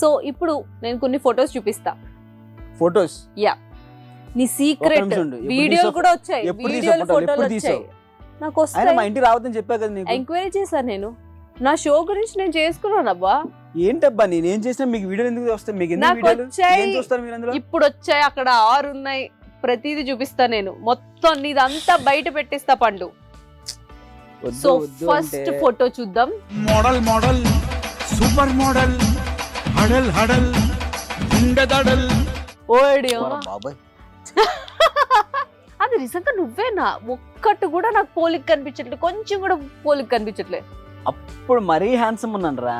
So ఇప్పుడు నేను కొన్ని ఫొటోస్ చూపిస్తా. ఫొటోస్? నీ సీక్రెట్ వీడియోలు? కూడా వచ్చాయి. వీడియోలు ఫోటోలు? వచ్చాయి? నాకు ఆయన మా వస్తాయి ఇంటికి రావద్దని చెప్పా కదా నీకు? ఎంక్వైరీ చేశాను నేను. నా షో గురించి నేను చేసుకున్నాను అబ్బా. ఏంటబ్బా నేను ఏం చేసినా మీకు వీడియోలు ఎందుకు వస్తాయి? మీకు ఎందుకు నాకు వీడియోలు? వచ్చాయి. ఏం చూస్తారు మీరు అందులో? ఇప్పుడు వచ్చాయి. అక్కడ ఆరు ఉన్నాయి. ప్రతిదీ చూపిస్తా నేను. మొత్తం నీదంతా బయట పెట్టిస్తా పండు. సో ఫస్ట్ ఫోటో చూద్దాం. Model model super model. హడల్ హడల్ గుండెదడల్. ఓడి ఓరా బాబాయ్. అది నిజంగా నువ్వేనా? ఒక్కటి కూడా నాకు పోలిక్ కనిపించట్లేదు. కొంచెం కూడా పోలిక్ కనిపించట్లేదు. ఇప్పుడు మరీ హ్యాండ్సమ్ ఉన్నాను రా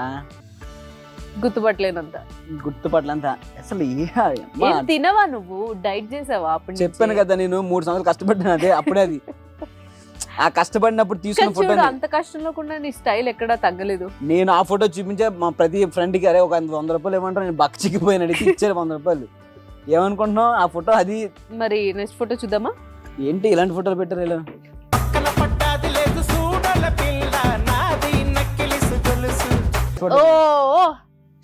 గుర్తుపట్టలేనంత. గుర్తుపట్లంతా అసలు ఏం తినవా నువ్వు? డైట్ చేసావా అప్పుడు చెప్పాను కదా నేను మూడు సంవత్సరాలు కష్టపడ్డాను అదే అప్పుడే అది. ఆ కష్టపడినప్పుడు తీసుకున్న ఫోటో అంత కష్టంలో కూడా నీ స్టైల్ ఎక్కడా తగ్గలేదు. నేను ఆ ఫోటో చూపించే మా ప్రతి ఫ్రెండ్కి అరే ఒక వంద రూపాయలు ఏమంటారు నేను బక్క చిక్కిపోయిన అడిగి ఇచ్చారు వంద రూపాయలు. ఏమనుకుంటున్నావు? ఆ ఫోటో అది మరి నెక్స్ట్ ఫోటో చూద్దామా? ఏంటి ఇలాంటి ఫోటోలు పెట్టారు ఇలా.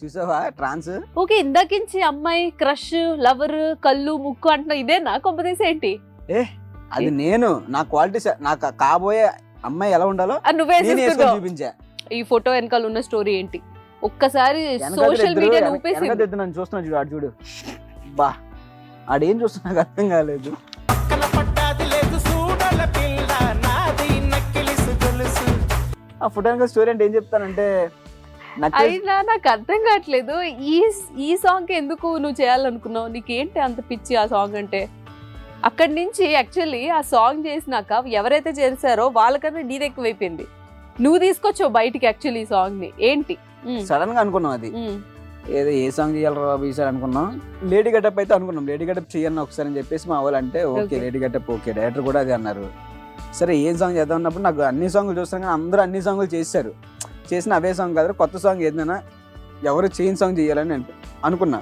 చూసావా? ట్రాన్స్ ఓకే ఇందాకించి అమ్మాయి క్రష్ లవర్ కళ్ళు ముక్కు అంటున్నా ఇదేనా కొంపదీసి ఏంటి? ఏ? అది నేను నా క్వాలిటీ నాకు కాబోయే అమ్మాయి ఎలా ఉండాలో నువ్వే నేను. చూపించా. ఈ ఫోటో వెనకాల ఉన్న స్టోరీ ఏంటి? ఒక్కసారి సోషల్ మీడియా నన్ను చూస్తున్నా చూడు ఆడు చూడు. బా ఆడేం చూస్తున్నా నాకు అర్థం కాలేదు. ఆ ఫోటో వెనకాల స్టోరీ అంటే ఏం చెప్తానంటే అయినా నాకు అర్థం కావట్లేదు. ఈ ఈ సాంగ్ ఎందుకు నువ్వు చేయాలనుకున్నావు? నీకేంటి అంత పిచ్చి ఆ సాంగ్ అంటే? అక్కడి నుంచి యాక్చువల్లీ ఆ సాంగ్ చేసినాక ఎవరైతే చేశారో వాళ్ళకన్నా నీది ఎక్కువైపోయింది. నువ్వు తీసుకొచ్చావు బయటికి యాక్చువల్లీ ఈ సాంగ్ని. ఏంటి? సడన్గా అనుకున్నాం అది. ఏదో ఏ సాంగ్ చేయాలి బాబు ఈసారి అనుకున్నాం. లేడీ గెటప్ అయితే అనుకున్నాం. లేడీ గెటప్ చేయన్న ఒకసారి అని చెప్పేసి మా వాళ్ళు అంటే okay. Lady getup okay director కూడా అది అన్నారు. సరే ఏం సాంగ్ చేద్దాం అన్నప్పుడు నాకు అన్ని సాంగ్లు చూస్తాను కానీ అందరూ అన్ని సాంగ్లు చేశారు. చేసిన అవే సాంగ్ కాదు కొత్త సాంగ్ ఏదైనా ఎవరు చేయిన సాంగ్ చేయాలని నేను అనుకున్నా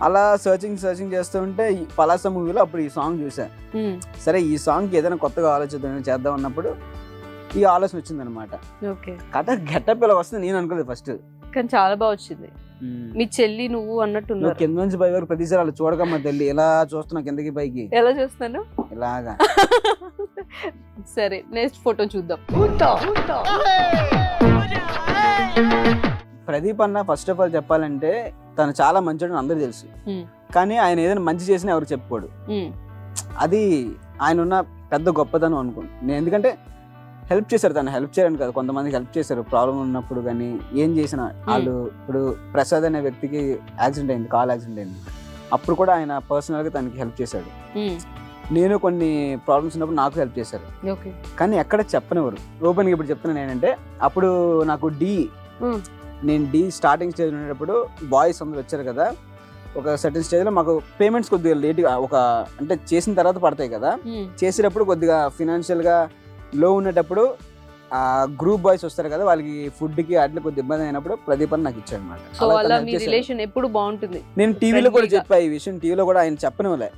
అలా సర్చింగ్ సర్చింగ్ చేస్తూ ఉంటే ఈ పలాస మూవీలో అప్పుడు ఈ సాంగ్ చూసా ఉమ్, సరే ఈ సాంగ్కి ఏదైనా కొత్తగా ఆలోచిద్దాం చేద్దాం అన్నప్పుడు ఈ ఆలోచన వచ్చింది అనమాట ఓకే. కథ గెటప్ ఇలా వస్తుంది నేను అనుకోలేదు ఫస్ట్ కానీ చాలా బాగా వచ్చింది. మీ చెల్లి నువ్వు నువ్వు అన్నట్టున్నారు కింద నుంచి పై వరకు ప్రతిసారి అలా చూడకమ్మా తల్లి ఇలా చూస్తున్నావు కిందకి పైకి? ఎలా చూస్తాను? ఇలాగా. సరే నెక్స్ట్ ఫోటో చూద్దాం. ప్రదీప్ అన్న ఫస్ట్ ఆఫ్ ఆల్ చెప్పాలంటే తను చాలా మంచోడు అందరూ తెలుసు. కానీ ఆయన ఏదైనా మంచి చేసినా ఎవరు చెప్పుకోడు. అది ఆయన ఉన్న పెద్ద గొప్పతనం అనుకోండి నేను ఎందుకంటే హెల్ప్ చేశారు తను హెల్ప్ చేయడానికి కదా కొంతమందికి హెల్ప్ చేశారు. ప్రాబ్లం ఉన్నప్పుడు కానీ ఏం చేసినా వాళ్ళు ఇప్పుడు ప్రసాద్ అనే వ్యక్తికి యాక్సిడెంట్ అయింది కాల్ యాక్సిడెంట్ అయింది. అప్పుడు కూడా ఆయన పర్సనల్గా తనకి హెల్ప్ చేశాడు. నేను కొన్ని ప్రాబ్లమ్స్ ఉన్నప్పుడు నాకు హెల్ప్ చేశారు. కానీ ఎక్కడ చెప్పనివ్వరు. ఓపెన్గా ఇప్పుడు చెప్తున్నాను ఏంటంటే అప్పుడు నాకు డి. నేను డి స్టార్టింగ్ స్టేజ్ ఉండేటప్పుడు బాయ్స్ అందరూ వచ్చారు కదా ఒక సర్టన్ స్టేజ్లో మాకు పేమెంట్స్ కొద్దిగా లేట్గా ఒక అంటే చేసిన తర్వాత పడతాయి కదా. ఉమ్, చేసేటప్పుడు కొద్దిగా ఫినాన్షియల్గా లో ఉండేటప్పుడు ఆ గ్రూప్ బాయ్స్ వస్తారు కదా వాళ్ళకి ఫుడ్కి అట్లా కొద్దిగా ఇబ్బంది అయినప్పుడు ప్రదీప్ అని నాకు ఇచ్చాడు అనమాట రిలేషన్ ఎప్పుడు బాగుంటుంది? నేను టీవీలో కూడా. చెప్పా ఈ విషయం టీవీలో కూడా ఆయన చెప్పనివ్వలే.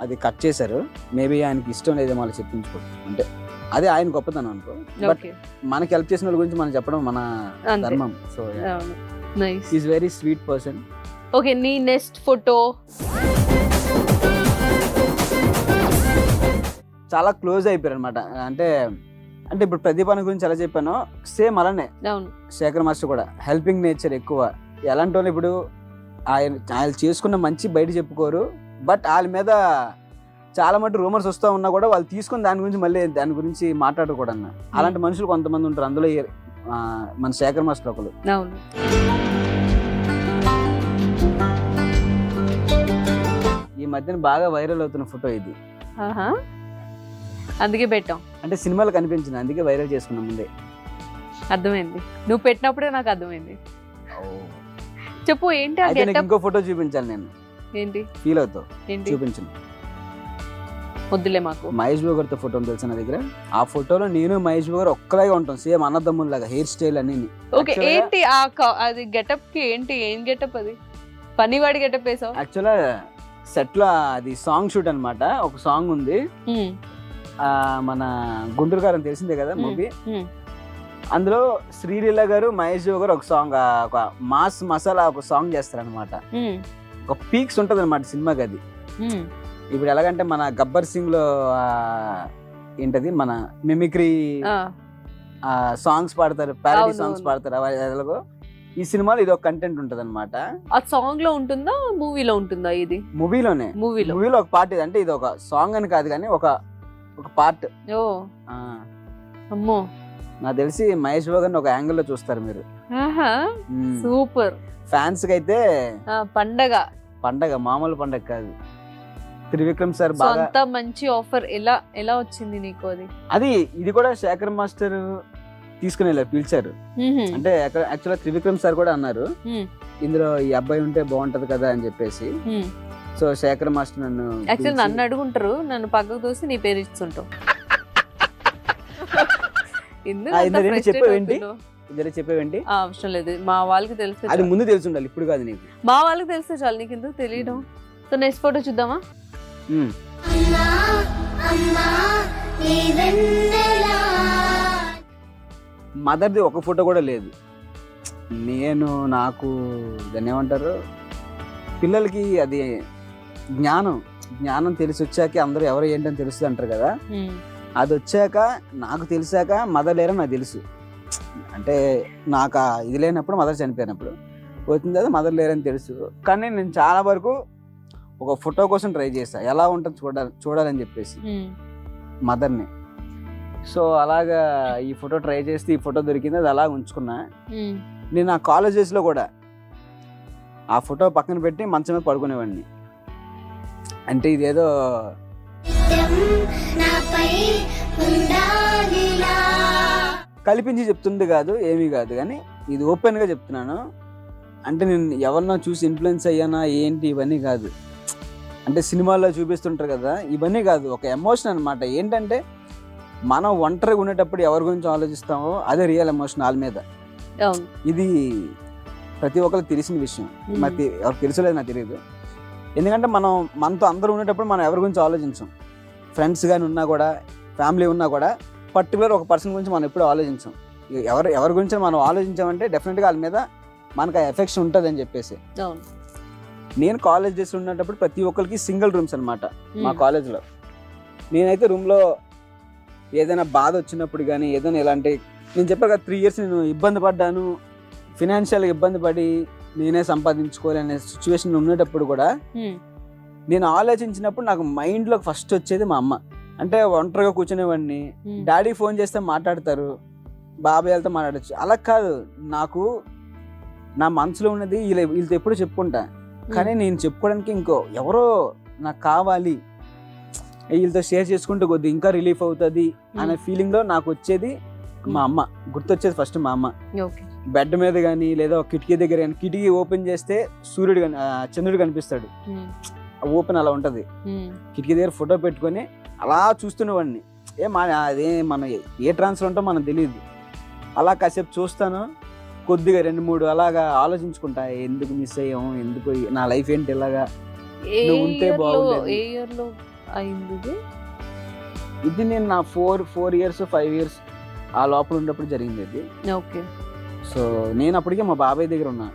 అది కట్ చేశారు. మేబీ ఆయనకి ఇష్టం లేదేమో వాళ్ళు చెప్పించుకోవడం అంటే అదే ఆయన గొప్పతనం అనుకో. బట్ మనకి హెల్ప్ చేసిన వాళ్ళ గురించి మనం చెప్పడం మన ధర్మం. So is very sweet person okay నీ నెక్స్ట్ ఫోటో చాలా క్లోజ్ అయిపోయారు అనమాట అంటే అంటే ఇప్పుడు ప్రదీపాన్ని గురించి ఎలా చెప్పానో సేమ్ అలానే. శేఖర్ మాస్టర్ కూడా హెల్పింగ్ నేచర్ ఎక్కువ. ఎలాంటి వాళ్ళు ఇప్పుడు ఆయన ఆయన చేసుకున్న మంచి బయట చెప్పుకోరు. బట్ వాళ్ళ మీద చాలా మటు రూమర్స్ వస్తూ ఉన్నా కూడా వాళ్ళు తీసుకుని దాని గురించి మళ్ళీ దాని గురించి మాట్లాడకూడదు అన్న అలాంటి మనుషులు కొంతమంది ఉంటారు. అందులో మన శేఖర్ మాస్టర్ ఒకరు ఈ మధ్యన బాగా వైరల్ అవుతున్న ఫోటో ఇది. అందుకే పెట్టాం. అంటే సినిమాలు కనిపించింది అందుకే వైరల్ చేసుకున్నాం ముందే. అర్థమైంది. నువ్వు పెట్టినప్పుడే నాకు అర్థమైంది. చెప్పు ఏంటి ఇంకో ఫోటో చూపించాలి నేను. ఏంటి? ఫీల్ అవుతావు. చూపించను వద్దులే మాకు. మహేష్ బాబు గారితో ఫోటో తెలిసిన దగ్గర? ఆ ఫోటోలో నేను మహేష్ బాబు గారు ఒక్కలాగా ఉంటాం సేమ్ అన్నదమ్ముల్లాగా హెయిర్ స్టైల్ అన్ని ఓకే ఏంటి ఆ క- అది గెటప్కి ఏంటి ఏం గెటప్ అది? పనివాడి గెటప్ వేసావు? యాక్చువల్గా సెట్లో అది సాంగ్ షూట్ అన్నమాట ఒక సాంగ్ ఉంది. ఉమ్, ఆ, మన గుంటూరు గారు అని తెలిసిందే కదా. మూవీ. అందులో శ్రీలీల గారు మహేష్ బాబు గారు ఒక సాంగ్ ఒక మాస్ మసాలా ఒక సాంగ్ చేస్తారనమాట ఉమ్, ఒక పీక్స్ ఉంటుంది అనమాట సినిమాకి అది. ఉమ్, ఇప్పుడు ఎలాగంటే మన గబ్బర్ సింగ్లో ఏంటది? మన మిమిక్రీ సాంగ్స్ పాడతారు ప్యారడీ సాంగ్స్. పాడతారు అవి ఎలాగో? ఈ సినిమాలో ఇది ఒక కంటెంట్ ఉంటుంది అనమాట ఆ సాంగ్లో ఉంటుందా? మూవీలో ఉంటుందా ఇది? మూవీలోనే. మూవీలో. మూవీలో ఒక పార్ట్ ఇది అంటే ఇది ఒక సాంగ్ అని కాదు కానీ ఒక ఒక పార్ట్. ఓ. అమ్మో. నాకు తెలిసి మహేష్ బాబు ఒక యాంగిల్లో చూస్తారు మీరు. సూపర్. ఫ్యాన్స్కి అయితే పండగ. పండగ మామూలు పండగ కాదు. త్రివిక్రమ్ సార్ బాగా అంత మంచి ఆఫర్ ఎలా ఎలా వచ్చింది నీకు అది? అది ఇది కూడా శేఖర్ మాస్టర్ తీసుకుని వెళ్ళారు పిలిచారు. అంటే యాక్చువల్గా త్రివిక్రమ్ సార్ కూడా అన్నారు. ఇందులో ఈ అబ్బాయి ఉంటే బాగుంటది కదా అని చెప్పేసి. సో శేఖర్ మాస్టర్ నన్ను యాక్చువల్ నన్ను అడుగుంటారు నన్ను పక్కకు తోసి నీ పేరు ఇస్తుంటావు frustrate చెప్పావేంటి? చెప్పేవేంటి? ఆ, అవసరం లేదు. మా వాళ్ళకి తెలిస్తే అది. ముందు తెలిసి ఉండాలి ఇప్పుడు కాదు నీకు. మా వాళ్ళకి తెలిస్తే చాలు నీకు ఎందుకు తెలియడం సో నెక్స్ట్ ఫోటో చూద్దామా? మదర్ది ఒక ఫోటో కూడా లేదు. నేను నాకు దాన్ని ఏమంటారు? పిల్లలకి అది జ్ఞానం జ్ఞానం తెలిసి వచ్చాక అందరూ ఎవరు ఏంటని తెలుస్తుంది అంటారు కదా. అది వచ్చాక నాకు తెలిసాక మదర్ లేరని నాకు తెలుసు. అంటే నాకు ఇది లేనప్పుడు మదర్ చనిపోయినప్పుడు. వచ్చింది కదా మదర్ లేరని తెలుసు. కానీ నేను చాలా వరకు ఒక ఫోటో కోసం ట్రై చేశా ఎలా ఉంటుంది చూడాలి చూడాలని చెప్పేసి. మదర్ని. సో అలాగా ఈ ఫోటో ట్రై చేస్తే ఈ ఫోటో దొరికింది అది అలా ఉంచుకున్నా. నేను ఆ కాలేజెస్లో కూడా ఆ ఫోటో పక్కన పెట్టి మంచం మీద పడుకునేవాడిని. అంటే ఇదేదో కల్పించి చెప్తుంది కాదు ఏమీ కాదు. కానీ ఇది ఓపెన్గా చెప్తున్నాను. అంటే నేను ఎవరినో చూసి ఇన్ఫ్లుయెన్స్ అయ్యానా ఏంటి ఇవన్నీ కాదు. అంటే సినిమాల్లో చూపిస్తుంటారు కదా ఇవన్నీ కాదు ఒక ఎమోషన్ అన్నమాట. ఏంటంటే మనం ఒంటరిగా ఉండేటప్పుడు ఎవరి గురించి ఆలోచిస్తామో అదే రియల్ ఎమోషన్ వాళ్ళ మీద. ఇది ప్రతి ఒక్కరికి తెలిసిన విషయం. మరి ఎవరికి తెలుసలేదు నాకు తెలియదు ఎందుకంటే మనం మనతో అందరూ ఉండేటప్పుడు మనం ఎవరి గురించి ఆలోచించం. ఫ్రెండ్స్ కానీ ఉన్నా కూడా ఫ్యామిలీ ఉన్నా కూడా పర్టికులర్ ఒక పర్సన్ గురించి మనం ఎప్పుడు ఆలోచించం. ఎవరు ఎవరి గురించి మనం ఆలోచించామంటే డెఫినెట్గా వాళ్ళ మీద మనకు ఆ ఎఫెక్షన్ ఉంటుంది అని చెప్పేసి నేను కాలేజ్ డేస్ ఉన్నప్పుడు ప్రతి ఒక్కరికి సింగిల్ రూమ్స్ అనమాట మా కాలేజ్లో నేనైతే రూమ్లో ఏదైనా బాధ వచ్చినప్పుడు కానీ ఏదైనా ఇలాంటి నేను చెప్పాను కదా త్రీ ఇయర్స్ నేను ఇబ్బంది పడ్డాను. ఫినాన్షియల్గా ఇబ్బంది పడి నేనే సంపాదించుకోవాలనే సిచ్యువేషన్ ఉండేటప్పుడు కూడా ఉమ్, నేను ఆలోచించినప్పుడు నాకు మైండ్లో ఫస్ట్ వచ్చేది మా అమ్మ. అంటే ఒంటరిగా కూర్చునేవాడిని. డాడీ ఫోన్ చేస్తే మాట్లాడతారు. బాబాయ్ వాళ్ళతో మాట్లాడచ్చు. అలా కాదు. నాకు నా మనసులో ఉన్నది వీళ్ళ వీళ్ళతో ఎప్పుడు చెప్పుకుంటా. కానీ నేను చెప్పుకోవడానికి ఇంకో ఎవరో నాకు కావాలి. వీళ్ళతో షేర్ చేసుకుంటే కొద్ది ఇంకా రిలీఫ్ అవుతుంది అనే ఫీలింగ్లో నాకు వచ్చేది మా అమ్మ. గుర్తొచ్చేది ఫస్ట్ మా అమ్మ. బెడ్ మీద కానీ లేదా కిటికీ దగ్గర కానీ కిటికీ ఓపెన్ చేస్తే సూర్యుడు చంద్రుడు కనిపిస్తాడు. ఓపెన్ అలా ఉంటుంది. కిటికీ దగ్గర ఫోటో పెట్టుకొని అలా చూస్తున్నవాడిని. ఏ మా అదే మనం ఏ- ఏ ట్రాన్స్లో ఉంటో మనకు తెలియదు అలా కాసేపు చూస్తాను. కొద్దిగా రెండు మూడు అలాగా ఆలోచించుకుంటా ఎందుకు మిస్ అయ్యాము ఎందుకు నా లైఫ్ ఏంటి ఇలాగా? నువ్వు ఉంటే బాగుండేది. ఏ అయింది ఇది నేను నా four four years five years ఆ లోపల ఉన్నప్పుడు జరిగింది ఇది ఓకే. సో నేను అప్పటికే మా బాబాయ్ దగ్గర ఉన్నా.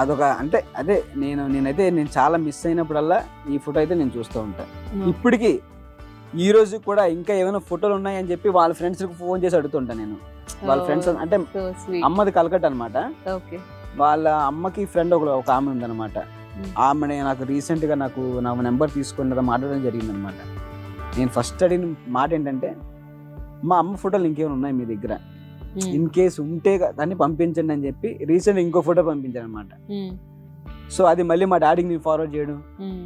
అదొక అంటే అదే నేను నేనైతే నేను చాలా మిస్ అయినప్పుడల్లా ఈ ఫోటో అయితే నేను చూస్తూ ఉంటాను. ఇప్పటికీ ఈ రోజు కూడా ఇంకా ఏమైనా ఫోటోలు ఉన్నాయని చెప్పి వాళ్ళ ఫ్రెండ్స్కి ఫోన్ చేసి అడుగుతుంటా నేను. వాళ్ళ ఫ్రెండ్స్ అంటే సో స్వీట్ అమ్మది కలకట్ అనమాట వాళ్ళ అమ్మకి ఫ్రెండ్ ఒక ఒక ఆమె ఉందన్నమాట. Hmm. ఆమె నాకు రీసెంట్గా నాకు నా నెంబర్ తీసుకుని మాట్లాడడం జరిగింది అనమాట నేను ఫస్ట్ అడిగిన మాట ఏంటంటే మా అమ్మ ఫోటోలు ఇంకేమైనా ఉన్నాయి మీ దగ్గర? ఇన్ కేస్ ఉంటే దాన్ని పంపించండి అని చెప్పి రీసెంట్ ఇంకో ఫోటో పంపించాను అనమాట ఉమ్, సో అది మళ్ళీ మా డాడీకి నేను ఫార్వర్డ్ చేయడం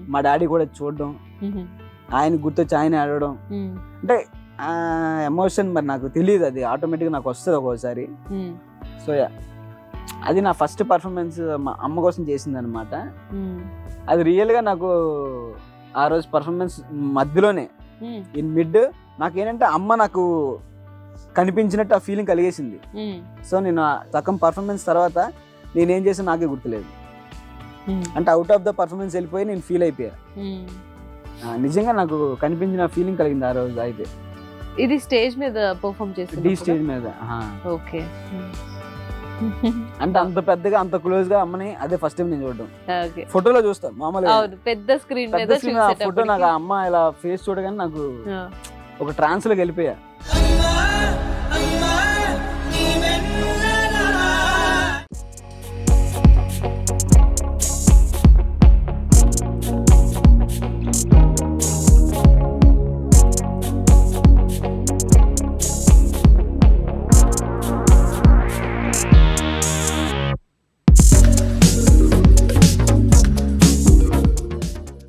మా డాడీ కూడా చూడడం ఆయన గుర్తొచ్చి ఆయన ఆడడం అంటే ఎమోషన్ మరి నాకు తెలియదు అది. ఆటోమేటిక్గా నాకు వస్తుంది ఒక్కోసారి. సో అది నా ఫస్ట్ పర్ఫార్మెన్స్ మా అమ్మ కోసం చేసింది అనమాట అది రియల్గా నాకు ఆ రోజు పర్ఫార్మెన్స్ మధ్యలోనే ఇన్ మిడ్ నాకు ఏంటంటే అమ్మ నాకు కనిపించినట్టు ఆ ఫీలింగ్ కలిగేసింది. సో నేను ఆ సగం పర్ఫార్మెన్స్ తర్వాత నేనేం చేసాను నాకే గుర్తులేదు. అంటే అవుట్ ఆఫ్ ద పర్ఫార్మెన్స్ వెళ్ళిపోయి నేను ఫీల్ అయిపోయా. నిజంగా నాకు కనిపించిన ఫీలింగ్ కలిగింది ఆ రోజు అయితే. ఇది స్టేజ్ మీద పర్ఫామ్ డి చేసి స్టేజ్ మీద. ఓకే. అంటే అంత పెద్దగా అంత క్లోజ్గా అమ్మని అదే ఫస్ట్ టైం నేను చూడడం. ఓకే. ఫోటోలో చూస్తా మామూలుగా. అవును పెద్ద స్క్రీన్ మీద ఫోటో నాకు అమ్మ ఇలా ఫేస్ చూడగానే నాకు. ఒక ట్రాన్స్లోకి వెళ్ళిపోయా.